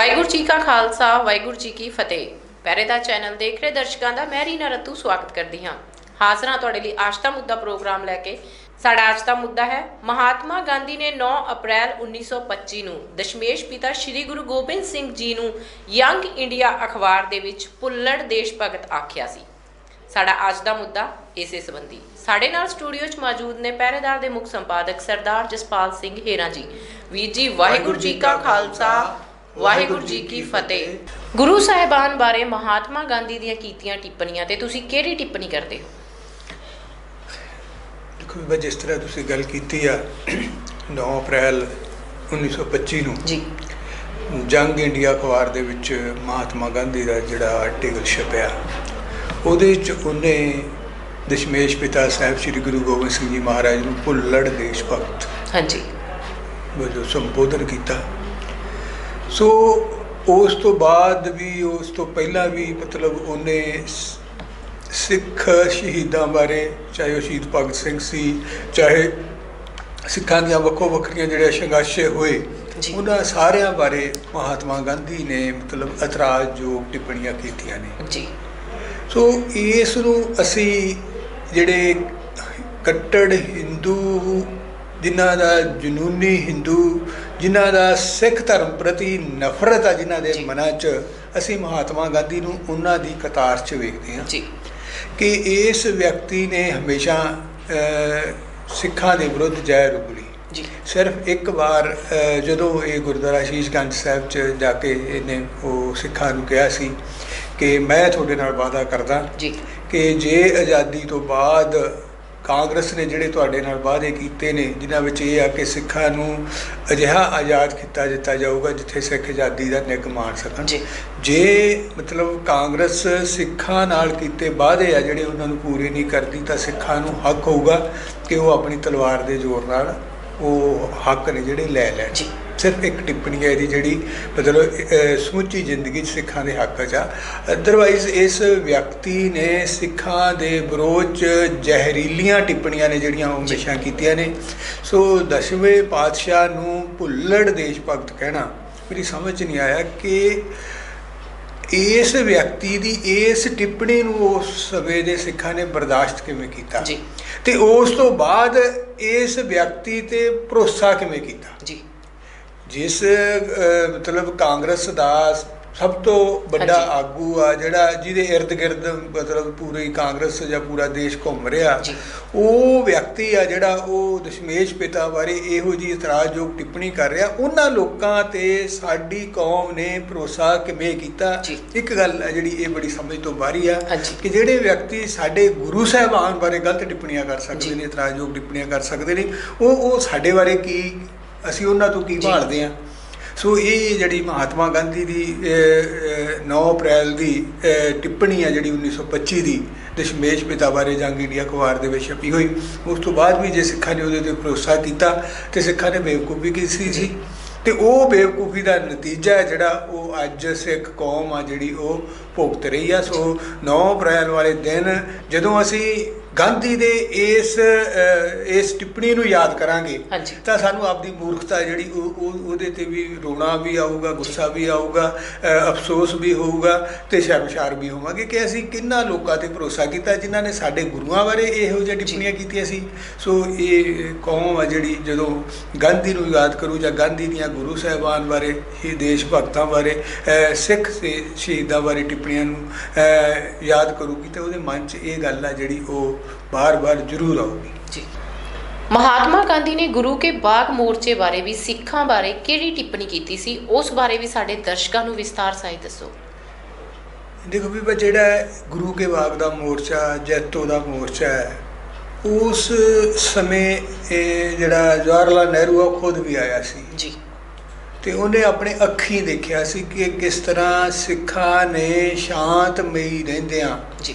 ਵਾਹਿਗੁਰੂ ਜੀ ਕਾ ਖਾਲਸਾ, ਵਾਹਿਗੁਰੂ ਜੀ ਕੀ ਫਤਿਹ। ਪਹਿਰੇਦਾਰ ਚੈਨਲ ਦੇਖ ਰਹੇ ਦਰਸ਼ਕਾਂ ਦਾ ਮੈਂ ਰੀਨਾ ਰਤੂ ਸਵਾਗਤ ਕਰਦੀ ਹਾਂ। ਹਾਜ਼ਰ ਹਾਂ ਤੁਹਾਡੇ ਲਈ ਅੱਜ ਦਾ ਮੁੱਦਾ ਪ੍ਰੋਗਰਾਮ ਲੈ ਕੇ। ਸਾਡਾ ਅੱਜ ਦਾ ਮੁੱਦਾ ਹੈ, ਮਹਾਤਮਾ ਗਾਂਧੀ ਨੇ 9 ਅਪ੍ਰੈਲ 1925 ਨੂੰ ਦਸ਼ਮੇਸ਼ ਪਿਤਾ ਸ੍ਰੀ ਗੁਰੂ ਗੋਬਿੰਦ ਸਿੰਘ ਜੀ ਨੂੰ ਯੰਗ ਇੰਡੀਆ ਅਖਬਾਰ ਦੇ ਵਿੱਚ ਪੁੱਲੜ ਦੇਸ਼ ਭਗਤ ਆਖਿਆ ਸੀ। ਸਾਡਾ ਅੱਜ ਦਾ ਮੁੱਦਾ ਇਸੇ ਸੰਬੰਧੀ। ਸਾਡੇ ਨਾਲ ਸਟੂਡੀਓ 'ਚ ਮੌਜੂਦ ਨੇ ਪਹਿਰੇਦਾਰ ਦੇ ਮੁੱਖ ਸੰਪਾਦਕ ਸਰਦਾਰ ਜਸਪਾਲ ਸਿੰਘ ਹੇਰਾ ਜੀ। ਵੀਰ ਜੀ, ਵਾਹਿਗੁਰੂ ਜੀ ਕਾ ਖਾਲਸਾ ਵਾਹਿਗੁਰੂ ਜੀ ਕੀ ਫਤਿਹ। ਗੁਰੂ ਸਾਹਿਬਾਨ ਬਾਰੇ ਮਹਾਤਮਾ ਗਾਂਧੀ ਦੀਆਂ ਕੀਤੀਆਂ ਟਿੱਪਣੀਆਂ ਤੇ ਤੁਸੀਂ ਕਿਹੜੀ ਟਿੱਪਣੀ ਕਰਦੇ ਹੋ? ਦੇਖੋ ਵੀ ਜਿਸ ਤਰ੍ਹਾਂ ਤੁਸੀਂ ਗੱਲ ਕੀਤੀ ਆ 9 ਅਪ੍ਰੈਲ 1925 ਨੂੰ ਜੀ। ਜੰਗ ਇੰਡੀਆ ਅਖਬਾਰ ਦੇ ਵਿੱਚ ਮਹਾਤਮਾ ਗਾਂਧੀ ਦਾ ਜਿਹੜਾ ਆਰਟੀਕਲ ਛਪਿਆ ਉਹਦੇ ਵਿੱਚ ਉਹਨੇ ਦਸ਼ਮੇਸ਼ ਪਿਤਾ ਸਾਹਿਬ ਸ੍ਰੀ ਗੁਰੂ ਗੋਬਿੰਦ ਸਿੰਘ ਜੀ ਮਹਾਰਾਜ ਨੂੰ ਭੁੱਲੜ ਦੇਸ਼ ਭਗਤ ਹਾਂਜੀ। ਵਜੋਂ ਸੰਬੋਧਨ ਕੀਤਾ। ਸੋ ਉਸ ਤੋਂ ਬਾਅਦ ਵੀ ਉਸ ਤੋਂ ਪਹਿਲਾਂ ਵੀ ਮਤਲਬ ਉਹਨੇ ਸਿੱਖ ਸ਼ਹੀਦਾਂ ਬਾਰੇ ਚਾਹੇ ਉਹ ਸ਼ਹੀਦ ਭਗਤ ਸਿੰਘ ਸੀ ਚਾਹੇ ਸਿੱਖਾਂ ਦੀਆਂ ਵੱਖੋ ਵੱਖਰੀਆਂ ਜਿਹੜੇ ਸੰਘਰਸ਼ੇ ਹੋਏ। ਉਹਨਾਂ ਸਾਰਿਆਂ ਬਾਰੇ ਮਹਾਤਮਾ ਗਾਂਧੀ ਨੇ ਮਤਲਬ ਇਤਰਾਜ਼ਯੋਗ ਟਿੱਪਣੀਆਂ ਕੀਤੀਆਂ ਨੇ ਜੀ ਸੋ ਇਸ ਨੂੰ ਅਸੀਂ ਜਿਹੜੇ ਕੱਟੜ ਹਿੰਦੂ ਜਿਨ੍ਹਾਂ ਦਾ ਜਨੂਨੀ ਹਿੰਦੂ ਜਿਨ੍ਹਾਂ ਦਾ ਸਿੱਖ ਧਰਮ ਪ੍ਰਤੀ ਨਫ਼ਰਤ ਆ ਜਿਨ੍ਹਾਂ ਦੇ। ਮਨਾਂ 'ਚ ਅਸੀਂ ਮਹਾਤਮਾ ਗਾਂਧੀ ਨੂੰ ਉਹਨਾਂ ਦੀ ਕਤਾਰ 'ਚ ਵੇਖਦੇ ਹਾਂ ਜੀ। ਕਿ ਇਸ ਵਿਅਕਤੀ ਨੇ ਹਮੇਸ਼ਾ ਸਿੱਖਾਂ ਦੇ ਵਿਰੁੱਧ ਜੈ ਰੁਗਲੀ ਜੀ। ਸਿਰਫ ਇੱਕ ਵਾਰ ਜਦੋਂ ਇਹ ਗੁਰਦੁਆਰਾ ਸ਼ੀਸ਼ਗੰਜ ਸਾਹਿਬ 'ਚ ਜਾ ਕੇ ਇਹਨੇ ਉਹ ਸਿੱਖਾਂ ਨੂੰ ਕਿਹਾ ਸੀ ਕਿ ਮੈਂ ਤੁਹਾਡੇ ਨਾਲ ਵਾਅਦਾ ਕਰਦਾ ਜੀ। ਕਿ ਜੇ ਆਜ਼ਾਦੀ ਤੋਂ ਬਾਅਦ ਕਾਂਗਰਸ ਨੇ ਜਿਹੜੇ ਤੁਹਾਡੇ ਨਾਲ ਵਾਅਦੇ ਕੀਤੇ ਨੇ ਜਿਨ੍ਹਾਂ ਵਿੱਚ ਇਹ ਆ ਕਿ ਸਿੱਖਾਂ ਨੂੰ ਅਜਿਹਾ ਆਜ਼ਾਦ ਕੀਤਾ ਦਿੱਤਾ ਜਾਊਗਾ ਜਿੱਥੇ ਸਿੱਖ ਆਜ਼ਾਦੀ ਦਾ ਨਿੱਘ ਮਾਣ ਸਕਣ। ਜੀ। ਜੇ ਮਤਲਬ ਕਾਂਗਰਸ ਸਿੱਖਾਂ ਨਾਲ ਕੀਤੇ ਵਾਅਦੇ ਆ ਜਿਹੜੇ ਉਹਨਾਂ ਨੂੰ ਪੂਰੇ ਨਹੀਂ ਕਰਦੀ ਤਾਂ ਸਿੱਖਾਂ ਨੂੰ ਹੱਕ ਹੋਊਗਾ ਕਿ ਉਹ ਆਪਣੀ ਤਲਵਾਰ ਦੇ ਜ਼ੋਰ ਨਾਲ ਉਹ ਹੱਕ ਨੇ ਜਿਹੜੇ ਲੈ ਲੈਣ। ਜੀ। ਸਿਰਫ ਇੱਕ ਟਿੱਪਣੀ ਹੈ ਇਹਦੀ ਜਿਹੜੀ ਮਤਲਬ ਸਮੁੱਚੀ ਜ਼ਿੰਦਗੀ 'ਚ ਸਿੱਖਾਂ ਦੇ ਹੱਕ 'ਚ ਆ ਅਦਰਵਾਈਜ਼ ਇਸ ਵਿਅਕਤੀ ਨੇ ਸਿੱਖਾਂ ਦੇ ਵਿਰੋਧ 'ਚ ਜ਼ਹਿਰੀਲੀਆਂ ਟਿੱਪਣੀਆਂ ਨੇ ਜਿਹੜੀਆਂ ਉਹ। ਹਮੇਸ਼ਾ ਕੀਤੀਆਂ ਨੇ। ਸੋ ਦਸਵੇਂ ਪਾਤਸ਼ਾਹ ਨੂੰ ਭੁੱਲੜ ਦੇਸ਼ ਭਗਤ ਕਹਿਣਾ ਮੇਰੀ ਸਮਝ ਨਹੀਂ ਆਇਆ ਕਿ ਇਸ ਵਿਅਕਤੀ ਦੀ ਇਸ ਟਿੱਪਣੀ ਨੂੰ ਉਸ ਸਮੇਂ ਦੇ ਸਿੱਖਾਂ ਨੇ ਬਰਦਾਸ਼ਤ ਕਿਵੇਂ ਕੀਤਾ? ਜੀ। ਤੇ ਉਸ ਤੋਂ ਬਾਅਦ ਇਸ ਵਿਅਕਤੀ ਤੇ ਭਰੋਸਾ ਕਿਵੇਂ ਕੀਤਾ? ਜੀ। ਜਿਸ ਮਤਲਬ ਕਾਂਗਰਸ ਦਾ ਸਭ ਤੋਂ ਵੱਡਾ। ਆਗੂ ਆ ਜਿਹੜਾ ਜਿਹਦੇ ird ਗਿਰਦ ਮਤਲਬ ਪੂਰੀ ਕਾਂਗਰਸ ਜਾਂ ਪੂਰਾ ਦੇਸ਼ ਘੁੰਮ ਰਿਹਾ। ਉਹ ਵਿਅਕਤੀ ਆ ਜਿਹੜਾ ਉਹ ਦਸ਼ਮੇਸ਼ ਪਿਤਾ ਬਾਰੇ ਇਹੋ ਜੀ ਇਤਰਾਜ਼ਯੋਗ ਟਿੱਪਣੀ ਕਰ ਰਿਹਾ ਉਹਨਾਂ ਲੋਕਾਂ ਤੇ ਸਾਡੀ ਕੌਮ ਨੇ ਭਰੋਸਾ ਕਿਵੇਂ ਕੀਤਾ। ਇੱਕ ਗੱਲ ਹੈ ਜਿਹੜੀ ਇਹ ਬੜੀ ਸਮਝ ਤੋਂ ਬਾਹਰੀ ਆ। ਕਿ ਜਿਹੜੇ ਵਿਅਕਤੀ ਸਾਡੇ ਗੁਰੂ ਸਾਹਿਬਾਨ ਬਾਰੇ ਗਲਤ ਟਿੱਪਣੀਆਂ ਕਰ ਸਕਦੇ। ਨੇ ਇਤਰਾਜ਼ਯੋਗ ਟਿੱਪਣੀਆਂ ਕਰ ਸਕਦੇ ਨੇ ਉਹ ਉਹ ਸਾਡੇ ਬਾਰੇ ਕੀ ਅਸੀਂ ਉਹਨਾਂ ਤੋਂ ਕੀ। ਭਾਲਦੇ ਆ ਸੋ ਇਹ ਜਿਹੜੀ ਮਹਾਤਮਾ ਗਾਂਧੀ ਦੀ ਅਹ, ਅਹ, 9 ਅਪ੍ਰੈਲ ਦੀ ਟਿੱਪਣੀ ਆ ਜਿਹੜੀ 1925 ਦੀ ਦਸ਼ਮੇਸ਼ ਪਿਤਾ ਬਾਰੇ ਜੰਗ ਇੰਡੀਆ ਅਖਬਾਰ ਦੇ ਵਿੱਚ ਛਪੀ ਹੋਈ ਉਸ ਤੋਂ ਬਾਅਦ ਵੀ ਜੇ ਸਿੱਖਾਂ ਨੇ ਉਹਦੇ ਤੇ ਭਰੋਸਾ ਕੀਤਾ ਤੇ ਸਿੱਖਾਂ ਨੇ ਬੇਵਕੂਫੀ ਕੀਤੀ ਸੀ। ਤੇ ਉਹ ਬੇਵਕੂਫੀ ਦਾ ਨਤੀਜਾ ਹੈ ਜਿਹੜਾ ਉਹ ਅੱਜ ਸਿੱਖ ਕੌਮ ਆ ਜਿਹੜੀ ਉਹ ਭੁਗਤ ਰਹੀ ਆ। ਸੋ 9 ਅਪ੍ਰੈਲ ਵਾਲੇ ਦਿਨ ਜਦੋਂ ਅਸੀਂ ਗਾਂਧੀ ਦੇ ਇਸ ਇਸ ਟਿੱਪਣੀ ਨੂੰ ਯਾਦ ਕਰਾਂਗੇ ਤਾਂ ਸਾਨੂੰ ਆਪਦੀ ਮੂਰਖਤਾ ਜਿਹੜੀ ਉਹ ਉਹ- ਉਹਦੇ ਤੇ ਵੀ ਰੋਣਾ ਵੀ ਆਊਗਾ ਗੁੱਸਾ ਵੀ ਆਊਗਾ ਅਫਸੋਸ ਵੀ ਹੋਊਗਾ ਤੇ ਸ਼ਰਮਸ਼ਾਰ ਵੀ ਹੋਵਾਂਗੇ ਕਿ ਅਸੀਂ ਕਿੰਨਾ ਲੋਕਾਂ ਤੇ ਭਰੋਸਾ ਕੀਤਾ ਜਿਨ੍ਹਾਂ ਨੇ ਸਾਡੇ ਗੁਰੂਆਂ ਬਾਰੇ ਇਹੋ ਜਿਹੀਆਂ ਟਿੱਪਣੀਆਂ ਕੀਤੀਆਂ ਸੀ। ਸੋ ਇਹ ਕੌਮ ਆ ਜਿਹੜੀ ਜਦੋਂ ਗਾਂਧੀ ਨੂੰ ਯਾਦ ਕਰੂ ਜਾਂ ਗਾਂਧੀ ਦੀਆਂ ਗੁਰੂ ਸਾਹਿਬਾਨ ਬਾਰੇ ਹੀ ਦੇਸ਼ ਭਗਤਾਂ ਬਾਰੇ ਸਿੱਖ ਸ਼ਹੀਦਾਂ ਬਾਰੇ ਟਿੱਪਣੀਆਂ ਨੂੰ ਯਾਦ ਕਰੂਗੀ ਤੇ ਉਹਦੇ ਮਨ 'ਚ ਇਹ ਗੱਲ ਆ ਜਿਹੜੀ ਉਹ ਬਾਰ-ਬਾਰ ਜ਼ਰੂਰ ਆਊਗੀ ਜੀ। ਮਹਾਤਮਾ ਗਾਂਧੀ ਨੇ ਗੁਰੂ ਕੇ ਬਾਗ ਮੋਰਚੇ ਬਾਰੇ ਵੀ ਸਿੱਖਾਂ ਬਾਰੇ ਕਿਹੜੀ ਟਿੱਪਣੀ ਕੀਤੀ ਸੀ ਉਸ ਬਾਰੇ ਵੀ ਸਾਡੇ ਦਰਸ਼ਕਾਂ ਨੂੰ ਵਿਸਤਾਰ ਸਹਿਤ ਦੱਸੋ। ਦੇਖੋ ਵੀ ਜਿਹੜਾ ਗੁਰੂ ਕੇ ਬਾਗ ਦਾ ਮੋਰਚਾ ਜੈਤੋ ਦਾ ਮੋਰਚਾ ਹੈ ਉਸ ਸਮੇਂ ਇਹ ਜਿਹੜਾ ਜਵਾਹਰ ਲਾਲ ਨਹਿਰੂ ਆ ਖੁਦ ਵੀ ਆਇਆ ਸੀ। ਜੀ। ਤੇ ਉਹਨੇ ਆਪਣੇ ਅੱਖੀਂ ਦੇਖਿਆ ਸੀ ਕਿ ਕਿਸ ਤਰ੍ਹਾਂ ਸਿੱਖਾਂ ਨੇ ਸ਼ਾਂਤਮਈ ਰਹਿੰਦਿਆਂ ਜੀ।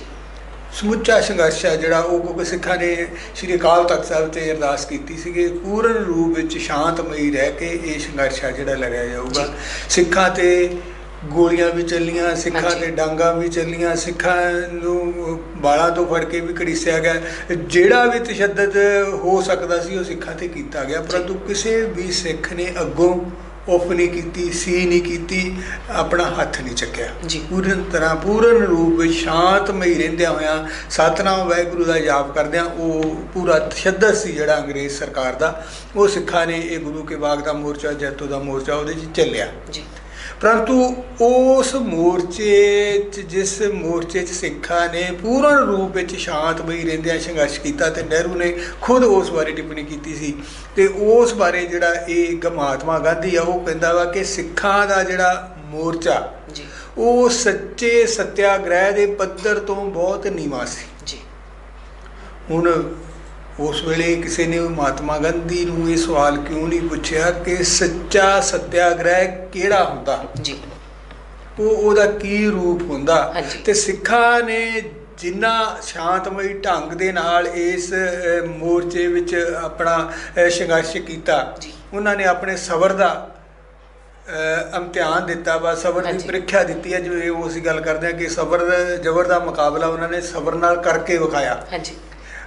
ਸਮੁੱਚਾ ਸੰਘਰਸ਼ ਹੈ ਜਿਹੜਾ ਉਹ ਕਿਉਂਕਿ ਸਿੱਖਾਂ ਨੇ ਸ੍ਰੀ ਅਕਾਲ ਤਖਤ ਸਾਹਿਬ ਤੇ ਅਰਦਾਸ ਕੀਤੀ ਸੀ ਕਿ ਪੂਰਨ ਰੂਪ ਵਿੱਚ ਸ਼ਾਂਤਮਈ ਰਹਿ ਕੇ ਇਹ ਸੰਘਰਸ਼ ਹੈ ਜਿਹੜਾ ਲੜਿਆ ਜਾਊਗਾ। ਸਿੱਖਾਂ ਤੇ ਗੋਲੀਆਂ ਵੀ ਚੱਲੀਆਂ ਸਿੱਖਾਂ। ਤੇ ਡਾਂਗਾ ਵੀ ਚੱਲੀਆਂ ਸਿੱਖਾਂ ਨੂੰ ਬਾਲਾਂ ਤੋਂ ਫੜ ਕੇ ਵੀ ਘੜੀਸਿਆ ਗਿਆ ਜਿਹੜਾ ਵੀ ਤਸ਼ੱਦਦ ਹੋ ਸਕਦਾ ਸੀ ਉਹ ਸਿੱਖਾਂ ਤੇ ਕੀਤਾ ਗਿਆ ਪਰੰਤੂ ਕਿਸੇ ਵੀ ਸਿੱਖ ਨੇ ਅੱਗੋਂ ਉਫ ਨਹੀਂ ਕੀਤੀ ਸੀ ਨਹੀਂ ਕੀਤੀ ਆਪਣਾ ਹੱਥ ਨਹੀਂ ਚੱਕਿਆ। ਜੀ। ਪੂਰਨ ਤਰ੍ਹਾਂ ਪੂਰਨ ਰੂਪ ਵਿੱਚ ਸ਼ਾਂਤਮਈ ਰਹਿੰਦਿਆਂ ਹੋਇਆਂ ਸਤਨਾਮ ਵਾਹਿਗੁਰੂ ਦਾ ਜਾਪ ਕਰਦਿਆਂ ਉਹ ਪੂਰਾ ਤਸ਼ੱਦਦ ਸੀ ਜਿਹੜਾ ਅੰਗਰੇਜ਼ ਸਰਕਾਰ ਦਾ। ਉਹ ਸਿੱਖਾਂ ਨੇ ਇਹ ਗੁਰੂ ਕੇ ਬਾਗ ਦਾ ਮੋਰਚਾ ਜੈਤੋ ਦਾ ਮੋਰਚਾ ਉਹਦੇ 'ਚ ਚੱਲਿਆ। ਜੀ। ਪਰੰਤੂ ਉਸ ਮੋਰਚੇ 'ਚ ਜਿਸ ਮੋਰਚੇ 'ਚ ਸਿੱਖਾਂ ਨੇ ਪੂਰਨ ਰੂਪ ਵਿੱਚ ਸ਼ਾਂਤਮਈ ਰਹਿੰਦਿਆਂ ਸੰਘਰਸ਼ ਕੀਤਾ ਤੇ ਨਹਿਰੂ ਨੇ ਖੁਦ ਉਸ ਬਾਰੇ ਟਿੱਪਣੀ ਕੀਤੀ ਸੀ ਤੇ ਉਸ ਬਾਰੇ ਜਿਹੜਾ ਇਹ ਗ- ਮਹਾਤਮਾ ਗਾਂਧੀ ਆ ਉਹ ਕਹਿੰਦਾ ਵਾ ਕਿ ਸਿੱਖਾਂ ਦਾ ਜਿਹੜਾ ਮੋਰਚਾ ਜੀ। ਉਹ ਸੱਚੇ ਸੱਤਿਆਗ੍ਰਹਿ ਦੇ ਪੱਧਰ ਤੋਂ ਬਹੁਤ ਨੀਵਾਂ ਸੀ। ਜੀ। ਹੁਣ ਉਸ ਵੇਲੇ ਕਿਸੇ ਨੇ ਮਹਾਤਮਾ ਗਾਂਧੀ ਨੂੰ ਇਹ ਸਵਾਲ ਕਿਉਂ ਨਹੀਂ ਪੁੱਛਿਆ ਕਿ ਸੱਚਾ ਸੱਤਿਆਗ੍ਰਹਿ ਕਿਹੜਾ ਹੁੰਦਾ ਜੀ ਉਹ ਉਹਦਾ ਕੀ ਰੂਪ ਹੁੰਦਾ। ਤੇ ਸਿੱਖਾਂ ਨੇ ਜਿੰਨਾ ਸ਼ਾਂਤਮਈ ਢੰਗ ਦੇ ਨਾਲ ਇਸ ਮੋਰਚੇ ਵਿੱਚ ਆਪਣਾ ਸੰਘਰਸ਼ ਕੀਤਾ। ਉਹਨਾਂ ਨੇ ਆਪਣੇ ਸਬਰ ਦਾ ਇਮਤਿਹਾਨ ਦਿੱਤਾ ਵਾ ਸਬਰ ਦੀ। ਪ੍ਰੀਖਿਆ ਦਿੱਤੀ ਹੈ ਜਿਵੇਂ ਉਹ ਅਸੀਂ ਗੱਲ ਕਰਦੇ ਹਾਂ ਕਿ ਸਬਰ ਜ਼ਬਰ ਦਾ ਮੁਕਾਬਲਾ ਉਹਨਾਂ ਨੇ ਸਬਰ ਨਾਲ ਕਰਕੇ ਵਿਖਾਇਆ ਹਾਂਜੀ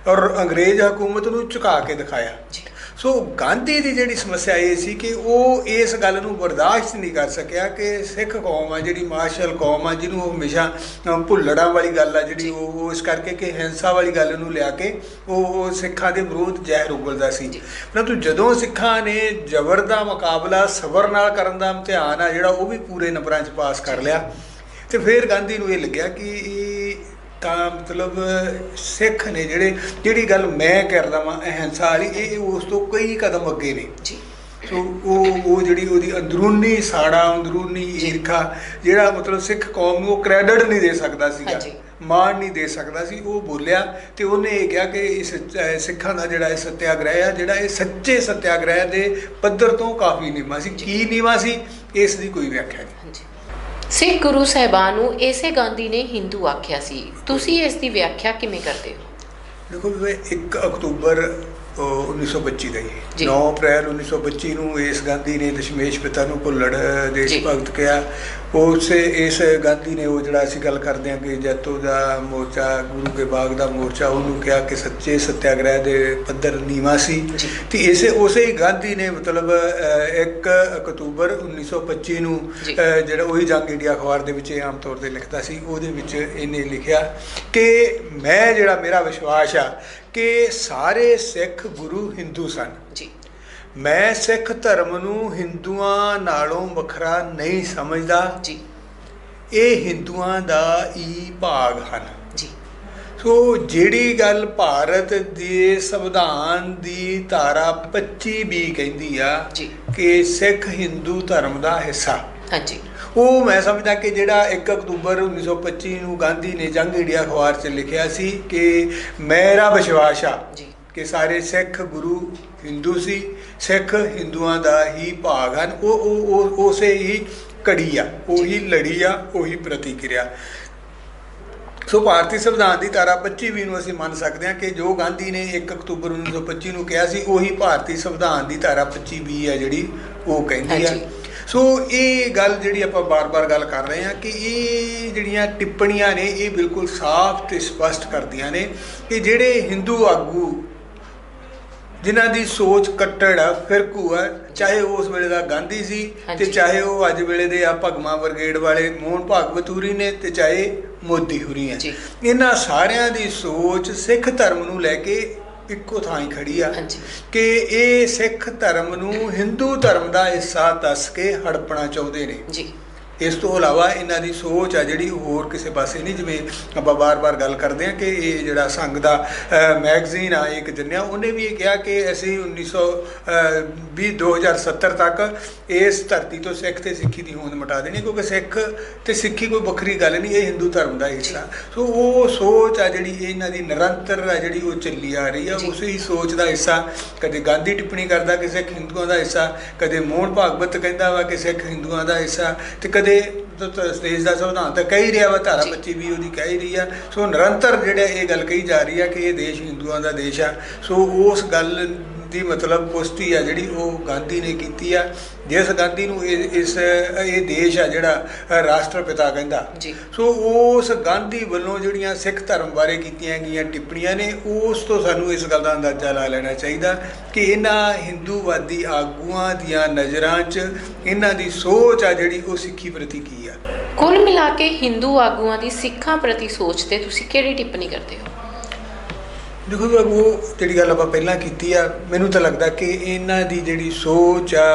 ਔਰ ਅੰਗਰੇਜ਼ ਹਕੂਮਤ ਨੂੰ ਝੁਕਾ ਕੇ ਦਿਖਾਇਆ। ਸੋ ਗਾਂਧੀ ਦੀ ਜਿਹੜੀ ਸਮੱਸਿਆ ਇਹ ਸੀ ਕਿ ਉਹ ਇਸ ਗੱਲ ਨੂੰ ਬਰਦਾਸ਼ਤ ਨਹੀਂ ਕਰ ਸਕਿਆ ਕਿ ਸਿੱਖ ਕੌਮ ਆ ਜਿਹੜੀ ਮਾਰਸ਼ਲ ਕੌਮ ਆ ਜਿਹਨੂੰ ਉਹ ਹਮੇਸ਼ਾ ਭੁੱਲੜਾਂ ਵਾਲੀ ਗੱਲ ਆ ਜਿਹੜੀ ਉਹ ਇਸ ਕਰਕੇ ਕਿ ਹਿੰਸਾ ਵਾਲੀ ਗੱਲ ਨੂੰ ਲਿਆ ਕੇ ਉਹ ਸਿੱਖਾਂ ਦੇ ਵਿਰੋਧ ਜ਼ਹਿਰ ਉਗਲਦਾ ਸੀ। ਪਰੰਤੂ ਜਦੋਂ ਸਿੱਖਾਂ ਨੇ ਜ਼ਬਰ ਦਾ ਮੁਕਾਬਲਾ ਸਬਰ ਨਾਲ ਕਰਨ ਦਾ ਇਮਤਿਹਾਨ ਆ ਜਿਹੜਾ ਉਹ ਵੀ ਪੂਰੇ ਨੰਬਰਾਂ 'ਚ ਪਾਸ ਕਰ ਲਿਆ ਤੇ ਫਿਰ ਗਾਂਧੀ ਨੂੰ ਇਹ ਲੱਗਿਆ ਕਿ ਇਹ ਤਾਂ ਮਤਲਬ ਸਿੱਖ ਨੇ ਜਿਹੜੇ ਜਿਹੜੀ ਗੱਲ ਮੈਂ ਕਰਦਾ ਵਾਂ ਅਹਿੰਸਾ ਵਾਲੀ ਇਹ ਉਸ ਤੋਂ ਕਈ ਕਦਮ ਅੱਗੇ ਨੇ। ਜੀ। ਸੋ ਉਹ ਉਹ ਜਿਹੜੀ ਉਹਦੀ ਅੰਦਰੂਨੀ ਸਾੜਾ ਅੰਦਰੂਨੀ ਈਰਖਾ ਜਿਹੜਾ ਮਤਲਬ ਸਿੱਖ ਕੌਮ ਨੂੰ ਉਹ ਕ੍ਰੈਡਿਟ ਨਹੀਂ ਦੇ ਸਕਦਾ ਸੀਗਾ। ਮਾਣ ਨਹੀਂ ਦੇ ਸਕਦਾ ਸੀ ਉਹ ਬੋਲਿਆ ਤੇ ਉਹਨੇ ਇਹ ਕਿਹਾ ਕਿ ਇਸ ਸਿੱਖਾਂ ਦਾ ਜਿਹੜਾ ਇਹ ਸੱਤਿਆਗ੍ਰਹਿ ਆ ਜਿਹੜਾ ਇਹ ਸੱਚੇ ਸੱਤਿਆਗ੍ਰਹਿ ਦੇ ਪੱਧਰ ਤੋਂ ਕਾਫੀ ਨੀਵਾਂ ਸੀ। ਕੀ ਨੀਵਾਂ ਸੀ? ਇਸ ਦੀ ਕੋਈ ਵਿਆਖਿਆ ਨਹੀਂ। ਹਾਂਜੀ। ਸਿੱਖ ਗੁਰੂ ਸਾਹਿਬਾਨ ਨੂੰ ਇਸੇ ਗਾਂਧੀ ਨੇ ਹਿੰਦੂ ਆਖਿਆ ਸੀ। ਤੁਸੀਂ ਇਸ ਦੀ ਵਿਆਖਿਆ ਕਿਵੇਂ ਕਰਦੇ ਹੋ? ਦੇਖੋ ਵੀ 1 ਅਕਤੂਬਰ 1925 ਦਾ ਜੀ। ਹੀ 9 ਅਪ੍ਰੈਲ 1925 ਨੂੰ ਇਸ ਗਾਂਧੀ ਨੇ ਦਸ਼ਮੇਸ਼ ਪਿਤਾ ਨੂੰ ਭੁੱਲੜ ਦੇਸ਼। ਭਗਤ ਕਿਹਾ ਉਸ ਇਸ ਗਾਂਧੀ ਨੇ ਉਹ ਜਿਹੜਾ ਅਸੀਂ ਗੱਲ ਕਰਦੇ ਹਾਂ ਕਿ ਜੈਤੋ ਦਾ ਮੋਰਚਾ ਗੁਰੂ ਕੇ ਬਾਗ ਦਾ ਮੋਰਚਾ ਉਹਨੂੰ ਕਿਹਾ ਕਿ ਸੱਚੇ ਸੱਤਿਆਗ੍ਰਹਿ ਦੇ ਪੱਧਰ ਨੀਵਾਂ ਸੀ। ਤੇ ਇਸੇ ਉਸੇ ਹੀ ਗਾਂਧੀ ਨੇ ਮਤਲਬ ਅਹ, 1 ਅਕਤੂਬਰ 1925 ਨੂੰ ਜਿਹੜਾ ਉਹੀ ਜੰਗ ਇੰਡੀਆ ਅਖਬਾਰ ਦੇ ਵਿੱਚ ਆਮ ਤੌਰ ਤੇ ਲਿਖਦਾ ਸੀ ਉਹਦੇ ਵਿੱਚ ਇਹਨੇ ਲਿਖਿਆ ਕਿ ਮੈਂ ਜਿਹੜਾ ਮੇਰਾ ਵਿਸ਼ਵਾਸ ਆ ਕਿ ਸਾਰੇ ਸਿੱਖ ਗੁਰੂ ਹਿੰਦੂ ਸਨ। ਜੀ। ਮੈਂ ਸਿੱਖ ਧਰਮ ਨੂੰ ਹਿੰਦੂਆਂ ਨਾਲੋਂ ਵੱਖਰਾ ਨਹੀਂ ਸਮਝਦਾ। ਜੀ। ਇਹ ਹਿੰਦੂਆਂ ਦਾ ਹੀ ਭਾਗ ਹਨ। ਜੀ। ਸੋ ਜਿਹੜੀ ਗੱਲ ਭਾਰਤ ਦੇ ਸੰਵਿਧਾਨ ਦੀ ਧਾਰਾ 25 ਵੀ ਕਹਿੰਦੀ ਆ ਜੀ। ਕਿ ਸਿੱਖ ਹਿੰਦੂ ਧਰਮ ਦਾ ਹਿੱਸਾ। ਹਾਂਜੀ। ਉਹ ਮੈਂ ਸਮਝਦਾ ਕਿ ਜਿਹੜਾ 1 ਅਕਤੂਬਰ 1925 ਨੂੰ ਗਾਂਧੀ ਨੇ ਜੰਗ ਇੰਡੀਆ ਅਖਬਾਰ 'ਚ ਲਿਖਿਆ ਸੀ ਕਿ ਮੇਰਾ ਵਿਸ਼ਵਾਸ ਆ ਕਿ ਸਾਰੇ ਸਿੱਖ ਗੁਰੂ ਹਿੰਦੂ ਸੀ ਸਿੱਖ ਹਿੰਦੂਆਂ ਦਾ ਹੀ ਭਾਗ ਹਨ। ਉਹ ਉਹ ਉਸੇ ਹੀ ਕੜੀ ਆ ਉਹੀ ਲੜੀ ਆ ਉਹੀ ਪ੍ਰਤੀਕਿਰਿਆ। ਸੋ ਭਾਰਤੀ ਸੰਵਿਧਾਨ ਦੀ ਧਾਰਾ 25 ਵੀ ਨੂੰ ਅਸੀਂ ਮੰਨ ਸਕਦੇ ਹਾਂ ਕਿ ਜੋ ਗਾਂਧੀ ਨੇ 1 ਅਕਤੂਬਰ 1925 ਨੂੰ ਕਿਹਾ ਸੀ ਉਹੀ ਭਾਰਤੀ ਸੰਵਿਧਾਨ ਦੀ ਧਾਰਾ 25 ਵੀ ਹੈ ਜਿਹੜੀ ਉਹ ਕਹਿੰਦੀ ਆ। ਸੋ ਇਹ ਗੱਲ ਜਿਹੜੀ ਆਪਾਂ ਬਾਰ-ਬਾਰ ਗੱਲ ਕਰ ਰਹੇ ਹਾਂ ਕਿ ਇਹ ਜਿਹੜੀਆਂ ਟਿੱਪਣੀਆਂ ਨੇ ਇਹ ਬਿਲਕੁਲ ਸਾਫ਼ ਤੇ ਸਪਸ਼ਟ ਕਰਦੀਆਂ ਨੇ ਕਿ ਜਿਹੜੇ ਹਿੰਦੂ ਆਗੂ ਜਿਨ੍ਹਾਂ ਦੀ ਸੋਚ ਕੱਟੜ ਆ ਫਿਰਕੂ ਆ ਚਾਹੇ ਉਸ ਵੇਲੇ ਦਾ ਗਾਂਧੀ ਸੀ ਤੇ। ਚਾਹੇ ਉਹ ਅੱਜ ਵੇਲੇ ਦੇ ਆ ਭਗਮਾ ਬਰਗੇਡ ਵਾਲੇ ਮੋਹਨ ਭਾਗਵਤੂਰੀ ਨੇ ਤੇ ਚਾਹੇ ਮੋਦੀ ਹੁਰੀ ਆ ਜੀ। ਇਹਨਾਂ ਸਾਰਿਆਂ ਦੀ ਸੋਚ ਸਿੱਖ ਧਰਮ ਨੂੰ ਲੈ ਕੇ ਇੱਕੋ ਥਾਂ ਹੀ ਖੜੀ ਆ ਕਿ ਇਹ ਸਿੱਖ ਧਰਮ ਨੂੰ ਹਿੰਦੂ ਧਰਮ ਦਾ ਹਿੱਸਾ ਦੱਸ ਕੇ ਹੜਪਣਾ ਚਾਹੁੰਦੇ ਨੇ। ਜੀ। ਇਸ ਤੋਂ ਇਲਾਵਾ ਇਹਨਾਂ ਦੀ ਸੋਚ ਆ ਜਿਹੜੀ ਹੋਰ ਕਿਸੇ ਪਾਸੇ ਨਹੀਂ ਜਿਵੇਂ ਆਪਾਂ ਬਾਰ-ਬਾਰ ਗੱਲ ਕਰਦੇ ਹਾਂ ਕਿ ਇਹ ਜਿਹੜਾ ਸੰਘ ਦਾ ਮੈਗਜ਼ੀਨ ਆ ਇੱਕ ਜੰਨਿਆ ਉਹਨੇ ਵੀ ਇਹ ਕਿਹਾ ਕਿ ਅਸੀਂ 1920 2070 ਤੱਕ ਇਸ ਧਰਤੀ ਤੋਂ ਸਿੱਖ ਤੇ ਸਿੱਖੀ ਦੀ ਹੋਂਦ ਮਿਟਾ ਦੇਣੀ ਕਿਉਂਕਿ ਸਿੱਖ ਤੇ ਸਿੱਖੀ ਕੋਈ ਵੱਖਰੀ ਗੱਲ ਨਹੀਂ ਇਹ ਹਿੰਦੂ ਧਰਮ ਦਾ ਹਿੱਸਾ ਸੋ ਉਹ ਸੋਚ ਆ ਜਿਹੜੀ ਇਹਨਾਂ ਦੀ ਨਿਰੰਤਰ ਆ ਜਿਹੜੀ ਉਹ ਚੱਲੀ ਆ ਰਹੀ ਆ। ਉਸੇ ਹੀ ਸੋਚ ਦਾ ਹਿੱਸਾ ਕਦੇ ਗਾਂਧੀ ਟਿੱਪਣੀ ਕਰਦਾ ਕਿ ਸਿੱਖ ਹਿੰਦੂਆਂ ਦਾ ਹਿੱਸਾ ਕਦੇ ਮੋਹਨ ਭਾਗਵਤ ਕਹਿੰਦਾ ਵਾ ਕਿ ਸਿੱਖ ਹਿੰਦੂਆਂ ਦਾ ਹਿੱਸਾ ਤੇ ਕਦੇ ਤ- ਦੇਸ਼ ਦਾ ਸੰਵਿਧਾਨ ਤਾਂ ਕਹਿ ਰਿਹਾ ਵਾ ਧਾਰਾ ਜੀ। 25 ਵੀ ਉਹਦੀ ਕਹਿ ਰਹੀ ਆ ਸੋ ਨਿਰੰਤਰ ਜਿਹੜੇ ਇਹ ਗੱਲ ਕਹੀ ਜਾ ਰਹੀ ਆ ਕਿ ਇਹ ਦੇਸ਼ ਹਿੰਦੂਆਂ ਦਾ ਦੇਸ਼ ਆ ਸੋ ਉਸ ਗੱਲ ਦੀ ਮਤਲਬ ਪੁਸ਼ਟੀ ਆ ਜਿਹੜੀ ਉਹ ਗਾਂਧੀ ਨੇ ਕੀਤੀ ਆ। ਜਿਸ ਗਾਂਧੀ ਨੂੰ ਇਸ ਇਹ ਦੇਸ਼ ਆ ਜਿਹੜਾ ਅ, ਰਾਸ਼ਟਰਪਿਤਾ ਕਹਿੰਦਾ। ਸੋ ਉਸ ਗਾਂਧੀ ਵੱਲੋਂ ਜਿਹੜੀਆਂ ਸਿੱਖ ਧਰਮ ਬਾਰੇ ਕੀਤੀਆਂ ਗਈਆਂ ਟਿੱਪਣੀਆਂ ਨੇ ਉਸ ਤੋਂ ਸਾਨੂੰ ਇਸ ਗੱਲ ਦਾ ਅੰਦਾਜ਼ਾ ਲਾ ਲੈਣਾ ਚਾਹੀਦਾ ਕਿ ਇਹਨਾਂ ਹਿੰਦੂਵਾਦੀ ਆਗੂਆਂ ਦੀਆਂ ਨਜ਼ਰਾਂ 'ਚ ਇਹਨਾਂ ਦੀ ਸੋਚ ਆ ਜਿਹੜੀ ਉਹ ਸਿੱਖੀ ਪ੍ਰਤੀ ਕੀ ਆ। ਕੁੱਲ ਮਿਲਾ ਕੇ ਹਿੰਦੂ ਆਗੂਆਂ ਦੀ ਸਿੱਖਾਂ ਪ੍ਰਤੀ ਸੋਚ ਤੇ ਤੁਸੀਂ ਕਿਹੜੀ ਟਿੱਪਣੀ ਕਰਦੇ ਹੋ? ਦੇਖੋ ਜੀ, ਉਹ ਜਿਹੜੀ ਗੱਲ ਆਪਾਂ ਪਹਿਲਾਂ ਕੀਤੀ ਆ ਮੈਨੂੰ ਤਾਂ ਲੱਗਦਾ ਕਿ ਇਹਨਾਂ ਦੀ ਜਿਹੜੀ ਸੋਚ ਆ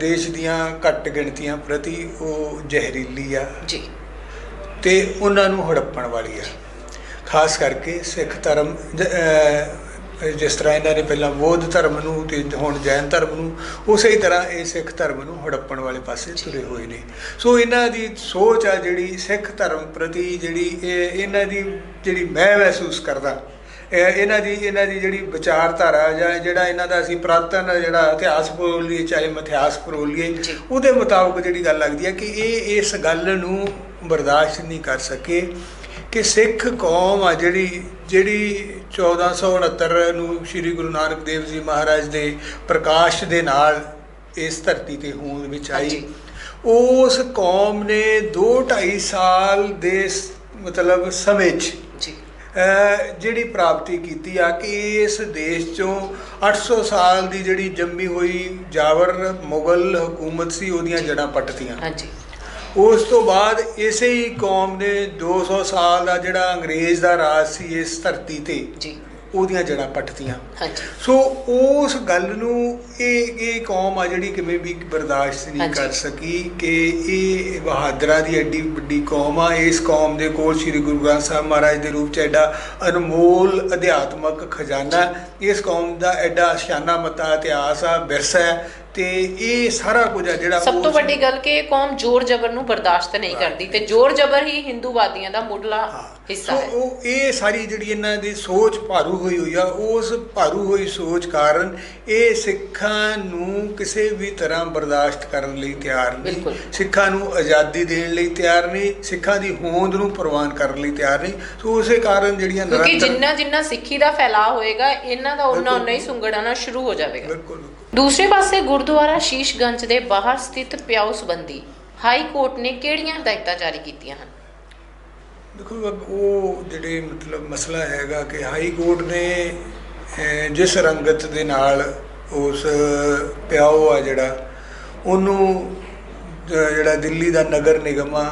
ਦੇਸ਼ ਦੀਆਂ ਘੱਟ ਗਿਣਤੀਆਂ ਪ੍ਰਤੀ ਉਹ ਜ਼ਹਿਰੀਲੀ ਆ। ਜੀ। ਤੇ ਉਹਨਾਂ ਨੂੰ ਹੜੱਪਣ ਵਾਲੀ ਆ। ਖਾਸ ਕਰਕੇ ਸਿੱਖ ਧਰਮ ਜਿਸ ਤਰ੍ਹਾਂ ਇਹਨਾਂ ਨੇ ਪਹਿਲਾਂ ਬੌਧ ਧਰਮ ਨੂੰ ਤੇ ਹੁਣ ਜੈਨ ਧਰਮ ਨੂੰ ਉਸੇ ਹੀ ਤਰ੍ਹਾਂ ਇਹ ਸਿੱਖ ਧਰਮ ਨੂੰ ਹੜੱਪਣ ਵਾਲੇ ਪਾਸੇ ਤੁਰੇ ਹੋਏ ਨੇ। ਸੋ ਇਹਨਾਂ ਦੀ ਸੋਚ ਆ ਜਿਹੜੀ ਸਿੱਖ ਧਰਮ ਪ੍ਰਤੀ ਜਿਹੜੀ ਇਹ ਇਹਨਾਂ ਦੀ ਜਿਹੜੀ ਮੈਂ ਮਹਿਸੂਸ ਕਰਦਾ ਇਹਨਾਂ ਦੀ ਇਹਨਾਂ ਦੀ ਜਿਹੜੀ ਵਿਚਾਰਧਾਰਾ ਜਾਂ ਜਿਹੜਾ ਇਹਨਾਂ ਦਾ ਅਸੀਂ ਪ੍ਰਾਤਨ ਜਿਹੜਾ ਇਤਿਹਾਸ ਪਰੋਲ ਲਈਏ ਚਾਹੇ ਮਿਥਿਹਾਸ ਪਰੋਲ ਲਈਏ ਜੀ। ਉਹਦੇ ਮੁਤਾਬਕ ਜਿਹੜੀ ਗੱਲ ਲੱਗਦੀ ਹੈ ਕਿ ਇਹ ਇਸ ਗੱਲ ਨੂੰ ਬਰਦਾਸ਼ਤ ਨਹੀਂ ਕਰ ਸਕੇ ਕਿ ਸਿੱਖ ਕੌਮ ਆ ਜਿਹੜੀ ਜਿਹੜੀ 1469 ਨੂੰ ਸ੍ਰੀ ਗੁਰੂ ਨਾਨਕ ਦੇਵ ਜੀ ਮਹਾਰਾਜ ਦੇ ਪ੍ਰਕਾਸ਼ ਦੇ ਨਾਲ ਇਸ ਧਰਤੀ ਤੇ ਹੋਂਦ ਵਿੱਚ ਆਈ। ਉਸ ਕੌਮ ਨੇ 2 2.5 ਸਾਲ ਦੇ ਮਤਲਬ ਸਮੇਂ 'ਚ ਜਿਹੜੀ ਪ੍ਰਾਪਤੀ ਕੀਤੀ ਆ ਕਿ ਇਸ ਦੇਸ਼ ਚੋਂ 800 ਸਾਲ ਦੀ ਜਿਹੜੀ ਜੰਮੀ ਹੋਈ ਜਾਵਰ ਮੁਗਲ ਹਕੂਮਤ ਸੀ ਉਹਦੀਆਂ ਜੜ੍ਹਾਂ ਪੱਟਤੀਆਂ ਹਾਂਜੀ। ਉਸ ਤੋਂ ਬਾਅਦ ਇਸੇ ਹੀ ਕੌਮ ਨੇ 200 ਸਾਲ ਦਾ ਜਿਹੜਾ ਅੰਗਰੇਜ਼ ਦਾ ਰਾਜ ਸੀ ਇਸ ਧਰਤੀ ਤੇ। ਜੀ। ਉਹਦੀਆਂ ਜੜ੍ਹਾਂ ਪੱਟਤੀਆਂ ਹਾਂਜੀ ਸੋ ਉਸ ਗੱਲ ਨੂੰ ਇਹ ਇਹ ਕੌਮ ਆ ਜਿਹੜੀ ਕਿਵੇਂ ਵੀ ਬਰਦਾਸ਼ਤ ਨਹੀਂ। ਕਰ ਸਕੀ ਕਿ ਇਹ ਬਹਾਦਰਾਂ ਦੀ ਐਡੀ ਵੱਡੀ ਕੌਮ ਆ ਇਸ ਕੌਮ ਦੇ ਕੋਲ ਸ੍ਰੀ ਗੁਰੂ ਗ੍ਰੰਥ ਸਾਹਿਬ ਮਹਾਰਾਜ ਦੇ ਰੂਪ ਚ ਐਡਾ ਅਨਮੋਲ ਅਧਿਆਤਮਕ ਖਜ਼ਾਨਾ। ਇਸ ਕੌਮ ਦਾ ਐਡਾ ਸ਼ਾਨਾ ਮਤਾ ਇਤਿਹਾਸ ਆ ਵਿਰਸਾ ਹੈ ਤੇ ਇਹ ਸਾਰਾ ਕੁਝ ਆ ਜਿਹੜਾ ਸਭ ਤੋਂ ਵੱਡੀ ਗੱਲ ਕਿ ਇਹ ਕੌਮ ਜ਼ੋਰ ਜ਼ਬਰ ਨੂੰ ਬਰਦਾਸ਼ਤ ਨਹੀਂ ਕਰਦੀ ਤੇ ਜ਼ੋਰ ਜ਼ਬਰ ਹੀ ਹਿੰਦੂਵਾਦੀਆਂ ਦਾ ਮੁੱਢਲਾ ਹਿੱਸਾ ਹੈ। ਉਹ ਇਹ ਸਾਰੀ ਜਿਹੜੀ ਇਹਨਾਂ ਦੀ ਸੋਚ ਭਾਰੂ ਹੋਈ ਹੋਈ ਆ ਉਸ ਭਾਰੂ ਹੋਈ ਸੋਚ ਕਾਰਨ ਇਹ ਸਿੱਖਾਂ ਨੂੰ ਕਿਸੇ ਵੀ ਤਰ੍ਹਾਂ ਬਰਦਾਸ਼ਤ ਕਰਨ ਲਈ ਤਿਆਰ ਨਹੀਂ। ਸਿੱਖਾਂ ਨੂੰ ਆਜ਼ਾਦੀ ਦੇਣ ਲਈ ਤਿਆਰ ਨਹੀਂ ਸਿੱਖਾਂ ਦੀ ਹੋਂਦ ਨੂੰ ਪ੍ਰਵਾਨ ਕਰਨ ਲਈ ਤਿਆਰ ਨਹੀਂ। ਸੋ ਉਸੇ ਕਾਰਨ ਜਿਹੜੀਆਂ ਕਿਉਂਕਿ ਨਿਰੰਤਰ- ਜਿੰਨਾ ਜਿੰਨਾ ਸਿੱਖੀ ਦਾ ਫੈਲਾਅ ਹੋਏਗਾ ਇਹਨਾਂ ਦਾ ਉਹਨਾਂ। ਉਹਨਾਂ ਹੀ ਸੁੰਗੜਾਣਾ ਸ਼ੁਰੂ ਹੋ ਜਾਵੇਗਾ। ਬਿਲਕੁਲ। ਦੂਸਰੇ ਪਾਸੇ ਗੁਰਦੁਆਰਾ ਸ਼ੀਸ਼ਗੰਜ ਦੇ ਬਾਹਰ ਸਥਿਤ ਪਿਆਉ ਸੰਬੰਧੀ ਹਾਈ ਕੋਰਟ ਨੇ ਕਿਹੜੀਆਂ ਹਦਾਇਤਾਂ ਜਾਰੀ ਕੀਤੀਆਂ ਹਨ? ਦੇਖੋ ਉਹ ਜਿਹੜੇ ਮਤਲਬ ਮਸਲਾ ਹੈਗਾ ਕਿ ਹਾਈ ਕੋਰਟ ਨੇ ਜਿਸ ਰੰਗਤ ਦੇ ਨਾਲ ਉਸ ਪਿਆਓ ਆ ਜਿਹੜਾ, ਉਹਨੂੰ ਜਿਹੜਾ ਦਿੱਲੀ ਦਾ ਨਗਰ ਨਿਗਮ ਆ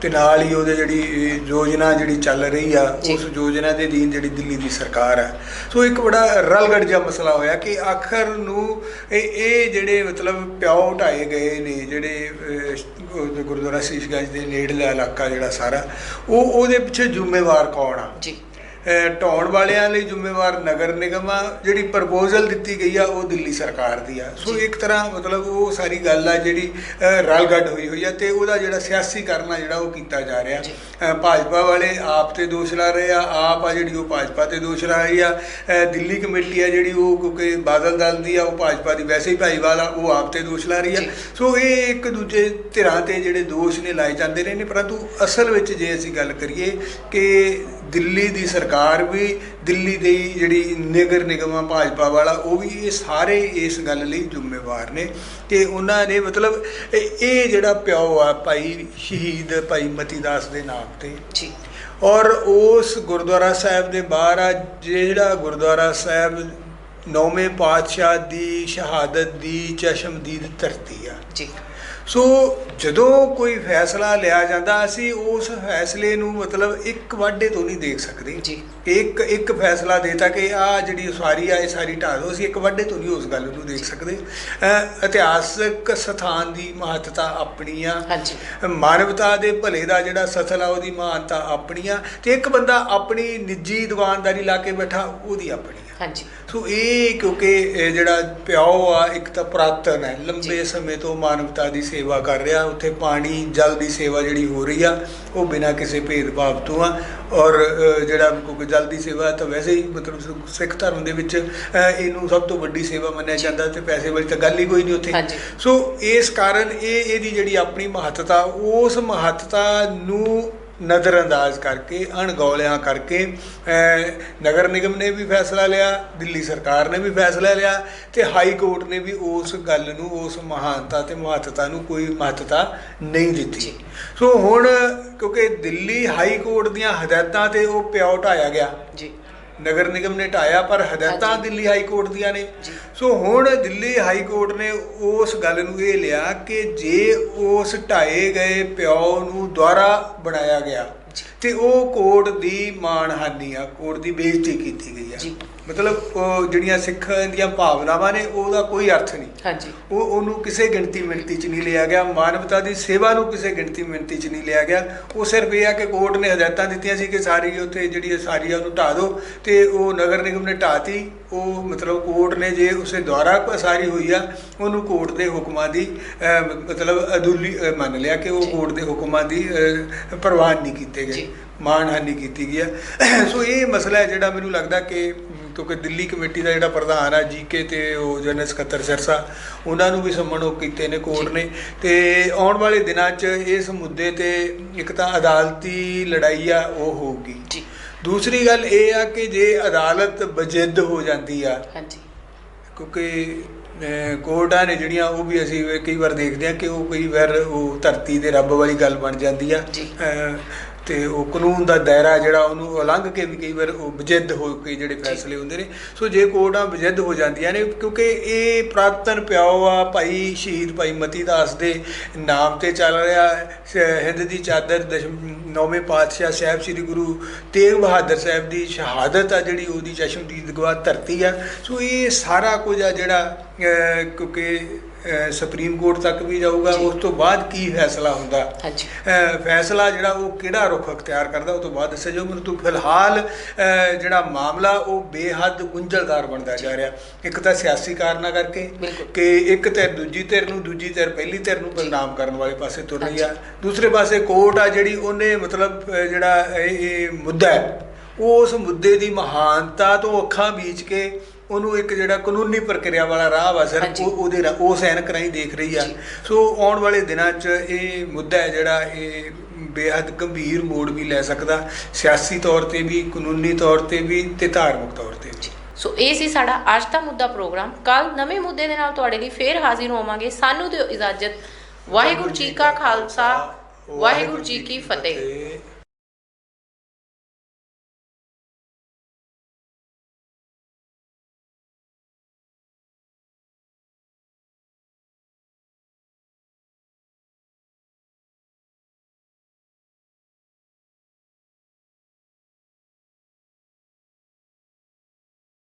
ਤੇ ਨਾਲ ਹੀ ਉਹਦੇ ਜਿਹੜੀ ਯੋਜਨਾ ਜਿਹੜੀ ਚੱਲ ਰਹੀ ਆ। ਉਸ ਯੋਜਨਾ ਦੇ ਅਧੀਨ ਜਿਹੜੀ ਦਿੱਲੀ ਦੀ ਸਰਕਾਰ ਆ। ਸੋ ਇੱਕ ਬੜਾ ਰਲਗੜ ਜਿਹਾ ਮਸਲਾ ਹੋਇਆ ਕਿ ਆਖਰ ਨੂੰ ਇਹ ਇਹ ਜਿਹੜੇ ਮਤਲਬ ਪਿਓ ਢਾਏ ਗਏ ਨੇ ਜਿਹੜੇ ਗੁਰਦੁਆਰਾ ਸੀਸਗੰਜ ਦੇ ਨੇੜਲਾ ਇਲਾਕਾ ਜਿਹੜਾ ਸਾਰਾ ਉਹ ਉਹਦੇ ਪਿੱਛੇ ਜ਼ਿੰਮੇਵਾਰ ਕੌਣ ਆ? ਜੀ। ਢਾਉਣ ਵਾਲਿਆਂ ਲਈ ਜ਼ਿੰਮੇਵਾਰ ਨਗਰ ਨਿਗਮ ਆ ਜਿਹੜੀ ਪ੍ਰਪੋਜ਼ਲ ਦਿੱਤੀ ਗਈ ਆ ਉਹ ਦਿੱਲੀ ਸਰਕਾਰ ਦੀ ਆ। ਸੋ। ਇੱਕ ਤਰ੍ਹਾਂ ਮਤਲਬ ਉਹ ਸਾਰੀ ਗੱਲ ਆ ਜਿਹੜੀ ਰਲਗੱਡ ਹੋਈ ਹੋਈ ਆ ਤੇ ਉਹਦਾ ਜਿਹੜਾ ਸਿਆਸੀ ਕਰਨਾ ਜਿਹੜਾ ਉਹ ਕੀਤਾ ਜਾ ਰਿਹਾ। ਭਾਜਪਾ ਵਾਲੇ ਆਪ ਤੇ ਦੋਸ਼ ਲਾ ਰਹੇ ਆ ਆਪ ਆ ਜਿਹੜੀ ਉਹ ਭਾਜਪਾ ਤੇ ਦੋਸ਼ ਲਾ ਰਹੀ ਆ। ਦਿੱਲੀ ਕਮੇਟੀ ਆ ਜਿਹੜੀ ਉਹ ਕਿਉਂਕਿ ਬਾਦਲ ਦਲ ਦੀ ਆ ਉਹ ਭਾਜਪਾ ਦੀ ਵੈਸੇ ਹੀ ਭਾਈਵਾਲ ਆ ਉਹ ਆਪ ਤੇ ਦੋਸ਼ ਲਾ ਰਹੀ ਆ। ਸੋ ਇਹ ਇੱਕ ਦੂਜੇ ਧਿਰਾਂ ਤੇ ਜਿਹੜੇ ਦੋਸ਼ ਨੇ ਲਾਏ ਜਾਂਦੇ ਰਹੇ ਨੇ ਪਰੰਤੂ ਅਸਲ ਵਿੱਚ ਜੇ ਅਸੀਂ ਗੱਲ ਕਰੀਏ ਕਿ ਦਿੱਲੀ ਦੀ ਸਰਕਾਰ ਵੀ ਦਿੱਲੀ ਦੀ ਜਿਹੜੀ ਨਗਰ ਨਿਗਮ ਆ ਭਾਜਪਾ ਵਾਲਾ ਉਹ ਵੀ ਇਹ ਸਾਰੇ ਇਸ ਗੱਲ ਲਈ ਜ਼ਿੰਮੇਵਾਰ ਨੇ ਕਿ ਉਹਨਾਂ ਨੇ ਮਤਲਬ ਇਹ ਇਹ ਜਿਹੜਾ ਪਿਓ ਆ ਭਾਈ ਸ਼ਹੀਦ ਭਾਈ ਮਤੀਦਾਸ ਦੇ ਨਾਮ ਤੇ ਜੀ। ਔਰ ਉਸ ਗੁਰਦੁਆਰਾ ਸਾਹਿਬ ਦੇ ਬਾਹਰ ਆ ਜਿਹੜਾ ਗੁਰਦੁਆਰਾ ਸਾਹਿਬ ਨੌਵੇਂ ਪਾਤਸ਼ਾਹ ਦੀ ਸ਼ਹਾਦਤ ਦੀ ਚਸ਼ਮਦੀਦ ਧਰਤੀ ਆ। ਜੀ। ਸੋ ਜਦੋਂ ਕੋਈ ਫੈਸਲਾ ਲਿਆ ਜਾਂਦਾ ਅਸੀਂ ਉਸ ਫੈਸਲੇ ਨੂੰ ਮਤਲਬ ਇੱਕ ਵਾਢੇ ਤੋਂ ਨਹੀਂ ਦੇਖ ਸਕਦੇ। ਜੀ। ਇੱਕ ਇੱਕ ਫੈਸਲਾ ਦੇਤਾ ਕਿ ਆ ਜਿਹੜੀ ਉਸਾਰੀ ਆ ਇਹ ਸਾਰੀ ਢਾਹ ਦਿਓ ਅਸੀਂ ਇੱਕ ਵਾਢੇ ਤੋਂ ਨਹੀਂ ਉਸ ਗੱਲ ਨੂੰ ਦੇਖ ਸਕਦੇ। ਇਤਿਹਾਸਕ ਸਥਾਨ ਦੀ ਮਹੱਤਤਾ ਆਪਣੀ ਆ। ਹਾਂਜੀ। ਮਾਨਵਤਾ ਦੇ ਭਲੇ ਦਾ ਜਿਹੜਾ ਸਥਲ ਆ ਉਹਦੀ ਮਹਾਨਤਾ ਆਪਣੀ ਆ। ਤੇ ਇੱਕ ਬੰਦਾ ਆਪਣੀ ਨਿੱਜੀ ਦੁਕਾਨਦਾਰੀ ਲਾ ਕੇ ਬੈਠਾ ਉਹਦੀ ਆਪਣੀ। ਹਾਂਜੀ ਸੋ ਇਹ ਕਿਉਂਕਿ ਜਿਹੜਾ ਪਿਓ ਆ ਇੱਕ ਤਾਂ ਪੁਰਾਤਨ ਹੈ ਲੰਬੇ। ਸਮੇਂ ਤੋਂ ਮਾਨਵਤਾ ਦੀ ਸੇਵਾ ਕਰ ਰਿਹਾ ਉੱਥੇ ਪਾਣੀ ਜਲ ਦੀ ਸੇਵਾ ਜਿਹੜੀ ਹੋ ਰਹੀ ਆ ਉਹ ਬਿਨਾਂ ਕਿਸੇ ਭੇਦਭਾਵ ਤੋਂ ਆ ਔਰ ਜਿਹੜਾ ਕਿਉਂਕਿ ਜਲ ਦੀ ਸੇਵਾ ਤਾਂ ਵੈਸੇ ਹੀ ਮਤਲਬ ਸਿੱਖ ਧਰਮ ਦੇ ਵਿੱਚ ਇਹਨੂੰ ਸਭ ਤੋਂ ਵੱਡੀ ਸੇਵਾ ਮੰਨਿਆ ਜਾਂਦਾ ਤੇ ਪੈਸੇ ਵਾਲੀ ਤਾਂ ਗੱਲ ਹੀ ਕੋਈ ਨਹੀਂ ਉੱਥੇ। ਸੋ ਇਸ ਕਾਰਨ ਇਹ ਇਹਦੀ ਜਿਹੜੀ ਆਪਣੀ ਮਹੱਤਤਾ ਉਸ ਮਹੱਤਤਾ ਨੂੰ ਨਜ਼ਰਅੰਦਾਜ਼ ਕਰਕੇ ਅਣਗੌਲਿਆਂ ਕਰਕੇ ਨਗਰ ਨਿਗਮ ਨੇ ਵੀ ਫੈਸਲਾ ਲਿਆ ਦਿੱਲੀ ਸਰਕਾਰ ਨੇ ਵੀ ਫੈਸਲਾ ਲਿਆ ਤੇ ਹਾਈ ਕੋਰਟ ਨੇ ਵੀ ਉਸ ਗੱਲ ਨੂੰ ਉਸ ਮਹਾਨਤਾ ਤੇ ਮਹੱਤਤਾ ਨੂੰ ਕੋਈ ਮਹੱਤਤਾ ਨਹੀਂ ਦਿੱਤੀ। ਸੋ ਹੁਣ ਕਿਉਂਕਿ ਦਿੱਲੀ ਹਾਈ ਕੋਰਟ ਦੀਆਂ ਹਦਾਇਤਾਂ ਤੇ ਉਹ ਪਿਓ ਢਾਇਆ ਗਿਆ। ਜੀ। ਨਗਰ ਨਿਗਮ ਨੇ ਢਾਇਆ ਪਰ ਹਦਾਇਤਾਂ। ਦਿੱਲੀ ਹਾਈ ਕੋਰਟ ਦੀਆਂ ਨੇ। ਸੋ ਹੁਣ ਦਿੱਲੀ ਹਾਈ ਕੋਰਟ ਨੇ ਉਸ ਗੱਲ ਨੂੰ ਇਹ ਲਿਆ ਕਿ ਜੇ ਉਸ ਢਾਏ ਗਏ ਪਿਓ ਨੂੰ ਦੁਆਰਾ ਬਣਾਇਆ ਗਿਆ। ਤੇ ਉਹ ਕੋਰਟ ਦੀ ਮਾਣਹਾਨੀ ਆ ਕੋਰਟ ਦੀ ਬੇਇੱਜ਼ਤੀ ਕੀਤੀ ਗਈ ਆ। ਮਤਲਬ ਉਹ ਜਿਹੜੀਆਂ ਸਿੱਖ ਦੀਆਂ ਭਾਵਨਾਵਾਂ ਨੇ ਉਹਦਾ ਕੋਈ ਅਰਥ ਨਹੀਂ। ਹਾਂਜੀ। ਉਹ ਉਹਨੂੰ ਕਿਸੇ ਗਿਣਤੀ ਮਿਣਤੀ 'ਚ ਨਹੀਂ ਲਿਆ ਗਿਆ। ਮਾਨਵਤਾ ਦੀ ਸੇਵਾ ਨੂੰ ਕਿਸੇ ਗਿਣਤੀ ਮਿਣਤੀ 'ਚ ਨਹੀਂ ਲਿਆ ਗਿਆ। ਉਹ ਸਿਰਫ ਇਹ ਆ ਕਿ ਕੋਰਟ ਨੇ ਹਦਾਇਤਾਂ ਦਿੱਤੀਆਂ ਸੀ ਕਿ ਸਾਰੀ ਉੱਥੇ ਜਿਹੜੀ ਸਾਰੀ ਆ ਉਹਨੂੰ ਢਾਹ ਦਿਓ। ਤੇ ਉਹ ਨਗਰ ਨਿਗਮ ਨੇ ਢਾਤੀ। ਉਹ ਮਤਲਬ ਕੋਰਟ ਨੇ ਜੇ ਉਸੇ ਦੁਆਰਾ ਕੋਈ ਸਾਰੀ ਹੋਈ ਆ ਉਹਨੂੰ ਕੋਰਟ ਦੇ ਹੁਕਮਾਂ ਦੀ ਮਤਲਬ ਅਦੁੱਲੀ ਮੰਨ ਲਿਆ ਕਿ ਉਹ। ਕੋਰਟ ਦੇ ਹੁਕਮਾਂ ਦੀ ਪ੍ਰਵਾਨ ਨਹੀਂ ਕੀਤੇ ਗਏ। ਜੀ। ਮਾਣਹਾਨੀ ਕੀਤੀ ਗਈ ਹੈ ਸੋ ਇਹ ਮਸਲਾ ਹੈ ਜਿਹੜਾ ਮੈਨੂੰ ਲੱਗਦਾ ਕਿ ਕਿਉਂਕਿ ਦਿੱਲੀ ਕਮੇਟੀ ਦਾ ਜਿਹੜਾ ਪ੍ਰਧਾਨ ਆ ਜੀਕੇ ਤੇ ਉਹ ਜਨਰਲ ਸਕੱਤਰ ਸਿਰਸਾ ਉਹਨਾਂ ਨੂੰ ਵੀ ਸੰਮਣ ਉਹ ਕੀਤੇ ਨੇ ਕੋਰਟ। ਨੇ। ਤੇ ਆਉਣ ਵਾਲੇ ਦਿਨਾਂ 'ਚ ਇਸ ਮੁੱਦੇ ਤੇ ਇੱਕ ਤਾਂ ਅਦਾਲਤੀ ਲੜਾਈ ਆ ਉਹ ਹੋਊਗੀ। ਜੀ। ਦੂਸਰੀ ਗੱਲ ਇਹ ਆ ਕਿ ਜੇ ਅਦਾਲਤ ਬਜਿੱਦ ਹੋ ਜਾਂਦੀ ਆ ਹਾਂਜੀ। ਕਿਉਂਕਿ ਕੋਰਟਾਂ ਨੇ ਜਿਹੜੀਆਂ ਉਹ ਵੀ ਅਸੀਂ ਕਈ ਵਾਰ ਦੇਖਦੇ ਆ ਕਿ ਉਹ ਕਈ ਵਾਰ ਉਹ ਧਰਤੀ ਦੇ ਰੱਬ ਵਾਲੀ ਗੱਲ ਬਣ ਜਾਂਦੀ ਆ। ਤੇ ਉਹ ਕਾਨੂੰਨ ਦਾ ਦਾਇਰਾ ਜਿਹੜਾ ਉਹਨੂੰ ਉਲੰਘ ਕੇ ਵੀ ਕਈ ਵਾਰ ਉਹ ਬਜਿੱਦ ਹੋ ਕੇ ਜਿਹੜੇ ਫੈਸਲੇ ਹੁੰਦੇ ਨੇ। ਸੋ ਜੇ ਕੋਰਟਾਂ ਬਜਿੱਦ ਹੋ ਜਾਂਦੀਆਂ ਨੇ ਕਿਉਂਕਿ ਇਹ ਪ੍ਰਾਤਨ ਪਿਓ ਆ ਭਾਈ ਸ਼ਹੀਦ ਭਾਈ ਮਤੀ ਦਾਸ ਦੇ ਨਾਮ ਤੇ ਚੱਲ ਰਿਹਾ ਹਿੰਦ ਦੀ ਚਾਦਰ ਨੌਵੇਂ ਪਾਤਸ਼ਾਹ ਸਾਹਿਬ ਸ੍ਰੀ ਗੁਰੂ ਤੇਗ ਬਹਾਦਰ ਸਾਹਿਬ ਦੀ ਸ਼ਹਾਦਤ ਆ ਜਿਹੜੀ ਉਹਦੀ ਚਸ਼ਮਦੀਦ ਗਵਾਹ ਧਰਤੀ ਆ। ਸੋ ਇਹ ਸਾਰਾ ਕੁਝ ਆ ਜਿਹੜਾ ਕਿਉਂਕਿ ਸੁਪਰੀਮ ਕੋਰਟ ਤੱਕ ਵੀ ਜਾਊਗਾ। ਉਸ ਤੋਂ ਬਾਅਦ ਕੀ ਫੈਸਲਾ ਹੁੰਦਾ ਹਾਂਜੀ ਫੈਸਲਾ ਜਿਹੜਾ ਉਹ ਕਿਹੜਾ ਰੁਖ ਅਖਤਿਆਰ ਕਰਦਾ ਉਹ ਤੋਂ ਬਾਅਦ ਦੱਸਿਆ ਜਾਊ ਪਰੰਤੂ ਫਿਲਹਾਲ ਜਿਹੜਾ ਮਾਮਲਾ ਉਹ ਬੇਹੱਦ ਗੁੰਝਲਦਾਰ ਬਣਦਾ ਜਾ ਰਿਹਾ ਇੱਕ ਤਾਂ ਸਿਆਸੀ ਕਾਰਨਾਂ ਕਰਕੇ। ਕਿ ਇੱਕ ਧਿਰ ਦੂਜੀ ਧਿਰ ਨੂੰ ਦੂਜੀ ਧਿਰ ਪਹਿਲੀ ਧਿਰ ਨੂੰ ਬਦਨਾਮ ਕਰਨ ਵਾਲੇ ਪਾਸੇ ਤੁਰ ਰਹੀ ਆ। ਦੂਸਰੇ ਪਾਸੇ ਕੋਰਟ ਆ ਜਿਹੜੀ ਉਹਨੇ ਮਤਲਬ ਜਿਹੜਾ ਇਹ ਮੁੱਦਾ ਹੈ ਉਸ ਮੁੱਦੇ ਦੀ ਮਹਾਨਤਾ ਤੋਂ ਅੱਖਾਂ ਬੀਚ ਕੇ ਉਹਨੂੰ ਇੱਕ ਜਿਹੜਾ ਕਾਨੂੰਨੀ ਪ੍ਰਕਿਰਿਆ ਵਾਲਾ ਰਾਹ ਵਾ ਹਾਂਜੀ। ਉਹ ਉਹਦੇ ਉਸ ਐਨਕ ਰਾਹੀਂ ਦੇਖ ਰਹੀ ਆ। ਸੋ ਆਉਣ ਵਾਲੇ ਦਿਨਾਂ 'ਚ ਇਹ ਮੁੱਦਾ ਹੈ ਜਿਹੜਾ ਇਹ ਬੇਹੱਦ ਗੰਭੀਰ ਮੋੜ ਵੀ ਲੈ ਸਕਦਾ। ਸਿਆਸੀ ਤੌਰ ਤੇ ਵੀ ਕਾਨੂੰਨੀ ਤੌਰ ਤੇ ਵੀ ਤੇ ਧਾਰਮਿਕ ਤੌਰ ਤੇ ਵੀ। ਸੋ ਇਹ ਸੀ ਸਾਡਾ ਅੱਜ ਦਾ ਮੁੱਦਾ ਪ੍ਰੋਗਰਾਮ। ਕੱਲ ਨਵੇਂ ਮੁੱਦੇ ਦੇ ਨਾਲ ਤੁਹਾਡੇ ਲਈ ਫੇਰ ਹਾਜ਼ਰ ਹੋਵਾਂਗੇ। ਸਾਨੂੰ ਦਿਓ ਇਜਾਜ਼ਤ। ਵਾਹਿਗੁਰੂ ਜੀ ਕਾ ਖਾਲਸਾ। ਵਾਹਿਗੁਰੂ ਜੀ ਕੀ ਫਤਿਹ।